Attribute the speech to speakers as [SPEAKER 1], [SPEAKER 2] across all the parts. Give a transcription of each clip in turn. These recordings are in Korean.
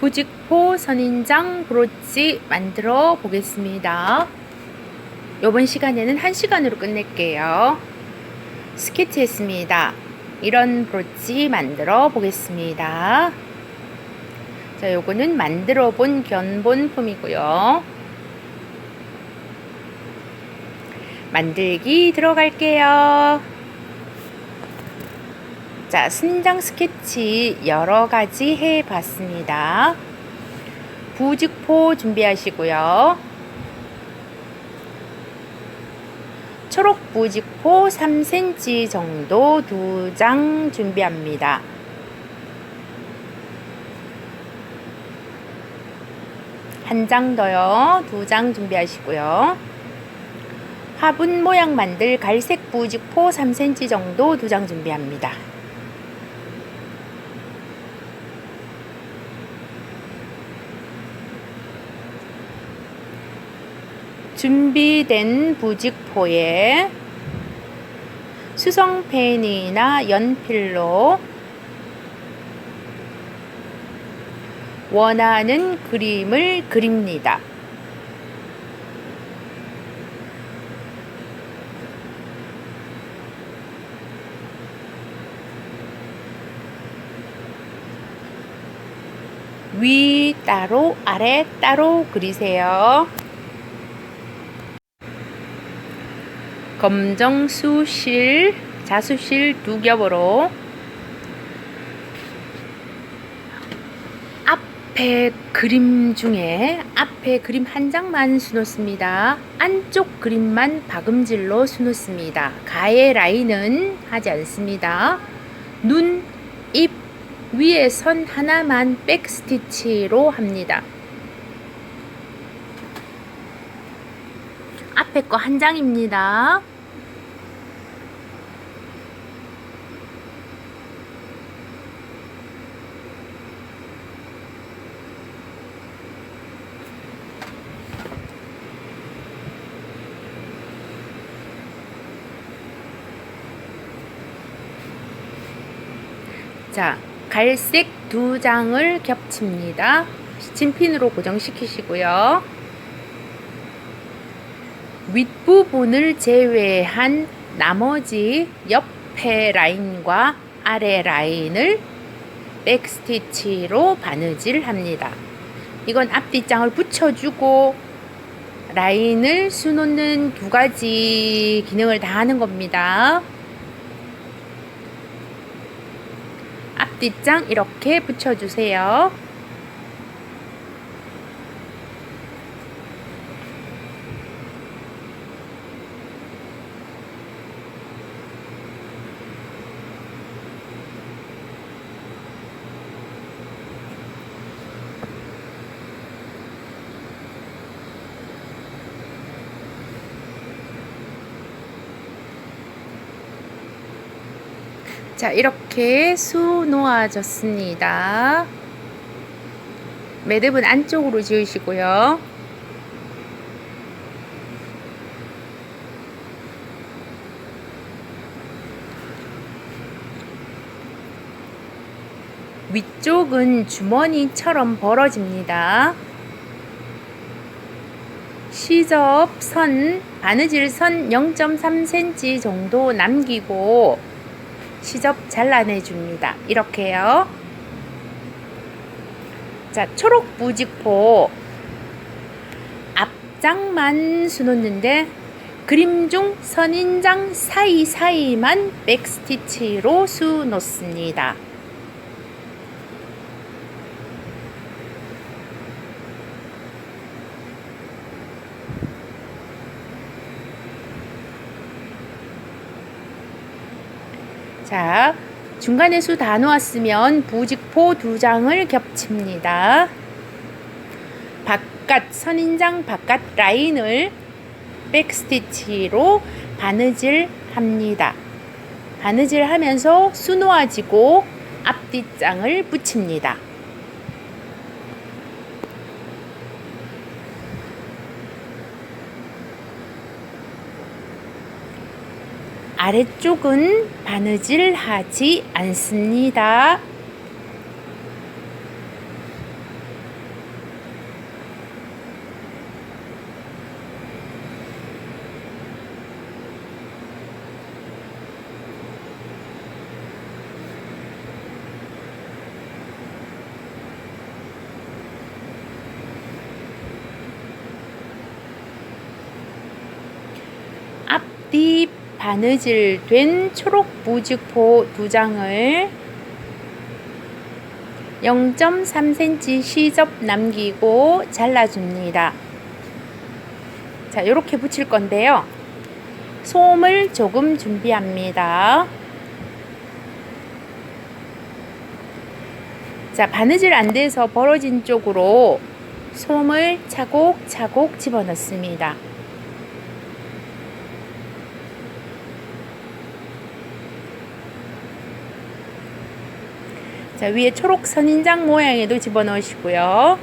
[SPEAKER 1] 부직포 선인장 브로치 만들어 보겠습니다. 이번 시간에는 1시간으로 끝낼게요. 스케치 했습니다. 이런 브로치 만들어 보겠습니다. 자, 요거는 만들어 본 견본품이고요. 만들기 들어갈게요. 자, 순장 스케치 여러 가지 해 봤습니다. 부직포 준비하시고요. 초록 부직포 3cm 정도 두 장 준비합니다. 한 장 더요. 두 장 준비하시고요. 화분 모양 만들 갈색 부직포 3cm 정도 두 장 준비합니다. 준비된 부직포에 수성펜이나 연필로 원하는 그림을 그립니다. 위 따로 아래 따로 그리세요. 검정 수실, 자수실 두 겹으로 앞에 그림 중에 앞에 그림 한 장만 수놓습니다. 안쪽 그림만 박음질로 수놓습니다. 가의 라인은 하지 않습니다. 눈, 입 위에 선 하나만 백스티치로 합니다. 앞에 거 한 장입니다. 자, 갈색 두 장을 겹칩니다. 시침핀으로 고정시키시고요. 윗부분을 제외한 나머지 옆에 라인과 아래 라인을 백스티치로 바느질 합니다. 이건 앞뒤장을 붙여주고 라인을 수놓는 두 가지 기능을 다 하는 겁니다. 앞뒤장 이렇게 붙여주세요. 자, 이렇게 수 놓아졌습니다. 매듭은 안쪽으로 지으시고요. 위쪽은 주머니처럼 벌어집니다. 시접 선, 바느질 선 0.3cm 정도 남기고 시접 잘라내 줍니다. 이렇게요. 자, 초록 부직포 앞장만 수놓는데 그림 중 선인장 사이사이만 백스티치로 수놓습니다. 자, 중간에 수 다 놓았으면 부직포 두 장을 겹칩니다. 바깥 선인장 바깥 라인을 백스티치로 바느질 합니다. 바느질 하면서 수 놓아지고 앞뒤장을 붙입니다. 아래쪽은 바느질 하지 않습니다. 바느질 된 초록 무직포 두 장을 0.3cm 시접 남기고 잘라줍니다. 자, 이렇게 붙일 건데요. 솜을 조금 준비합니다. 자, 바느질 안 돼서 벌어진 쪽으로 솜을 차곡차곡 집어넣습니다. 자, 위에 초록 선인장 모양에도 집어넣으시고요.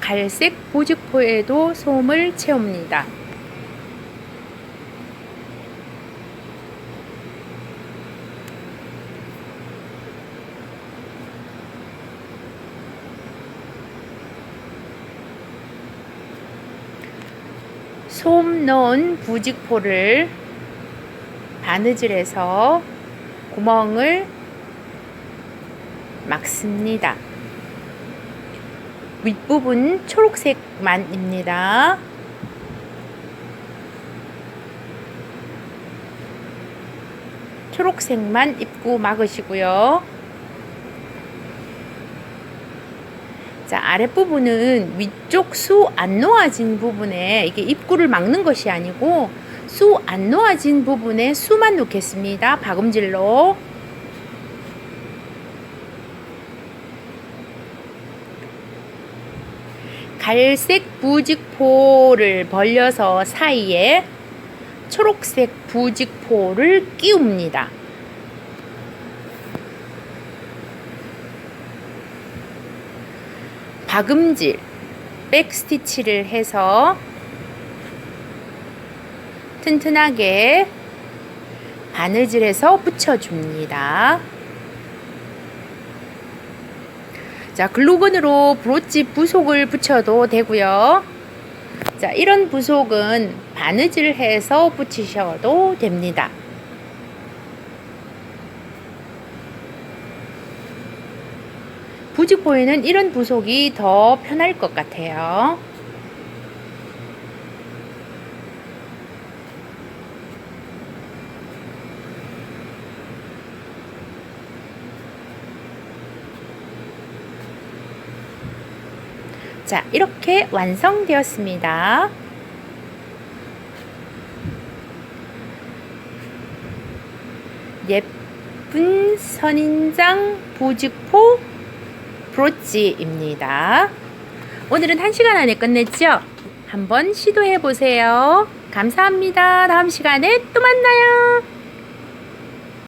[SPEAKER 1] 갈색 보직포에도 솜을 채웁니다. 솜 넣은 부직포를 바느질해서 구멍을 막습니다. 윗부분 초록색만입니다. 초록색만 입구 막으시고요. 자, 아랫부분은 위쪽 수 안 놓아진 부분에 이게 입구를 막는 것이 아니고 수 안 놓아진 부분에 수만 놓겠습니다. 박음질로. 갈색 부직포를 벌려서 사이에 초록색 부직포를 끼웁니다. 박음질 백스티치를 해서 튼튼하게 바느질해서 붙여줍니다. 자, 글루건으로 브로치 부속을 붙여도 되고요. 자, 이런 부속은 바느질해서 붙이셔도 됩니다. 부직포에는 이런 부속이 더 편할 것 같아요. 자, 이렇게 완성되었습니다. 예쁜 선인장 보직포 브로치입니다. 오늘은 1시간 안에 끝냈죠? 한번 시도해 보세요. 감사합니다. 다음 시간에 또 만나요.